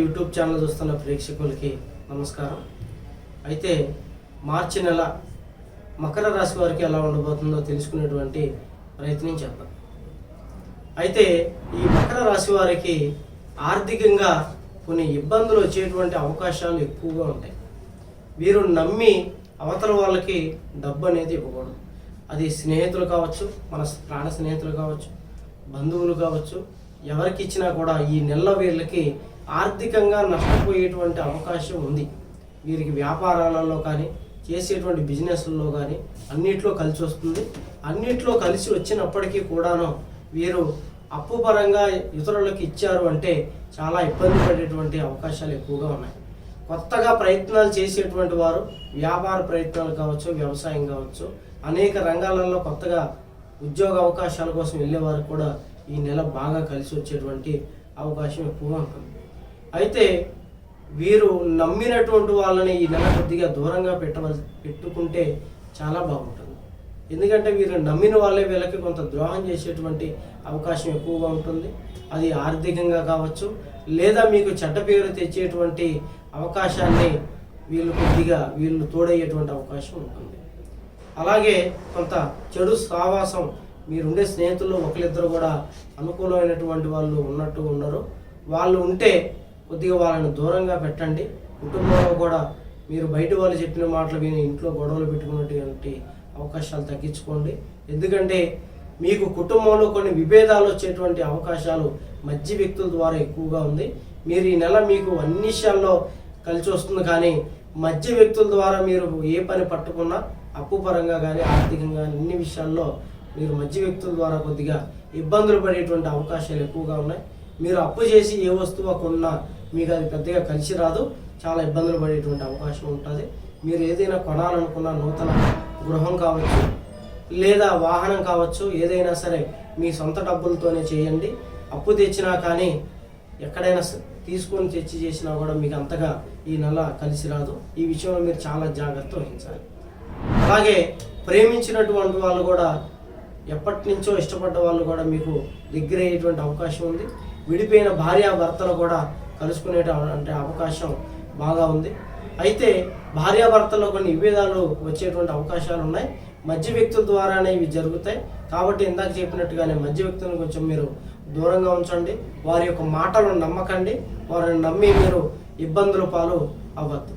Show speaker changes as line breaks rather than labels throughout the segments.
YouTube channel చూస్తున్న ప్రేక్షకులకి నమస్కారం. అయితే మార్చి నెల మకర రాశి వారికి ఎలా ఉండబోతుందో తెలుసుకునేటువంటి ప్రయత్నం చేద్దాం. అయితే ఈ మకర రాశి వారికి ఆర్థికంగా కొన్ని ఇబ్బందులు వచ్చేటువంటి అవకాశాలు ఎక్కువగా ఉంటాయి. వీరు నమ్మి అవతల వాళ్ళకి డబ్బు అనేది ఇవ్వకూడదు. అది స్నేహితులు కావచ్చు మన ప్రాణ స్నేహితులు కావచ్చు బంధువులు కావచ్చు ఎవరికి ఇచ్చినా కూడా ఈ నెల వీళ్ళకి ఆర్థికంగా నష్టపోయేటువంటి అవకాశం ఉంది. వీరికి వ్యాపారాలలో కానీ చేసేటువంటి బిజినెస్లలో కానీ అన్నిట్లో కలిసి వస్తుంది. అన్నిట్లో కలిసి వచ్చినప్పటికీ కూడాను వీరు అప్పు పరంగా ఇతరులకు ఇచ్చారు అంటే చాలా ఇబ్బంది పడేటువంటి అవకాశాలు ఎక్కువగా ఉన్నాయి. కొత్తగా ప్రయత్నాలు చేసేటువంటి వారు వ్యాపార ప్రయత్నాలు కావచ్చు వ్యవసాయం కావచ్చు అనేక రంగాలలో కొత్తగా ఉద్యోగ అవకాశాల కోసం వెళ్ళేవారు కూడా ఈ నెల బాగా కలిసి వచ్చేటువంటి అవకాశం ఎక్కువగా ఉంటుంది. అయితే వీరు నమ్మినటువంటి వాళ్ళని ఈ నెల కొద్దిగా దూరంగా పెట్టవలసి పెట్టుకుంటే చాలా బాగుంటుంది. ఎందుకంటే వీరు నమ్మిన వాళ్ళే వీళ్ళకి కొంత ద్రోహం చేసేటువంటి అవకాశం ఎక్కువగా ఉంటుంది. అది ఆర్థికంగా కావచ్చు లేదా మీకు చెడ్డ పేరు తెచ్చేటువంటి అవకాశాన్ని వీళ్ళు కొద్దిగా వీళ్ళు తోడయ్యేటువంటి అవకాశం ఉంటుంది. అలాగే కొంత చెడు సావాసం మీరుండే స్నేహితుల్లో ఒకరిద్దరు కూడా అనుకూలమైనటువంటి వాళ్ళు ఉన్నట్టు ఉండరు వాళ్ళు ఉంటే కొద్దిగా వాళ్ళని దూరంగా పెట్టండి. కుటుంబంలో కూడా మీరు బయట వాళ్ళు చెప్పిన మాటలు విని ఇంట్లో గొడవలు పెట్టుకున్నటువంటి అవకాశాలు తగ్గించుకోండి. ఎందుకంటే మీకు కుటుంబంలో కొన్ని విభేదాలు వచ్చేటువంటి అవకాశాలు మధ్య వ్యక్తుల ద్వారా ఎక్కువగా ఉంది. మీరు ఈ నెల మీకు అన్ని విషయాల్లో కలిసి వస్తుంది కానీ మధ్య వ్యక్తుల ద్వారా మీరు ఏ పని పట్టుకున్నా అప్పు పరంగా కానీ ఆర్థికంగా అన్ని విషయాల్లో మీరు మధ్య వ్యక్తుల ద్వారా కొద్దిగా ఇబ్బందులు పడేటువంటి అవకాశాలు ఎక్కువగా ఉన్నాయి. మీరు అప్పు చేసి ఏ వస్తువు కొన్నా మీకు అది పెద్దగా కలిసి రాదు. చాలా ఇబ్బందులు పడేటువంటి అవకాశం ఉంటుంది. మీరు ఏదైనా కొనాలనుకున్న నూతన గృహం కావచ్చు లేదా వాహనం కావచ్చు ఏదైనా సరే మీ సొంత డబ్బులతోనే చేయండి. అప్పు తెచ్చినా కానీ ఎక్కడైనా తీసుకొని తెచ్చి చేసినా కూడా మీకు అంతగా ఈ నెల కలిసి రాదు. ఈ విషయంలో మీరు చాలా జాగ్రత్త వహించాలి. అలాగే ప్రేమించినటువంటి వాళ్ళు కూడా ఎప్పటి నుంచో ఇష్టపడ్డ వాళ్ళు కూడా మీకు దగ్గర అయ్యేటువంటి అవకాశం ఉంది. విడిపోయిన భార్య భర్తలు కూడా కలుసుకునే అంటే అవకాశం బాగా ఉంది. అయితే భార్యాభర్తల్లో కొన్ని విభేదాలు వచ్చేటువంటి అవకాశాలు ఉన్నాయి. మధ్య వ్యక్తుల ద్వారానే ఇవి జరుగుతాయి. కాబట్టి ఇందాక చెప్పినట్టుగానే మధ్య వ్యక్తులను కొంచెం మీరు దూరంగా ఉంచండి. వారి యొక్క మాటలను నమ్మకండి. వారిని నమ్మి మీరు ఇబ్బందుల పాలు అవ్వద్దు.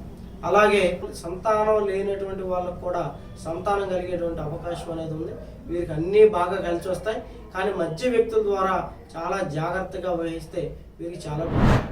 అలాగే సంతానం లేనటువంటి వాళ్ళకు కూడా సంతానం కలిగేటువంటి అవకాశం అనేది ఉంది. వీరికి అన్నీ బాగా కలిసి వస్తాయి. కానీ మధ్య వ్యక్తుల ద్వారా చాలా జాగ్రత్తగా వహిస్తే వీరికి చాలా బాగుంటుంది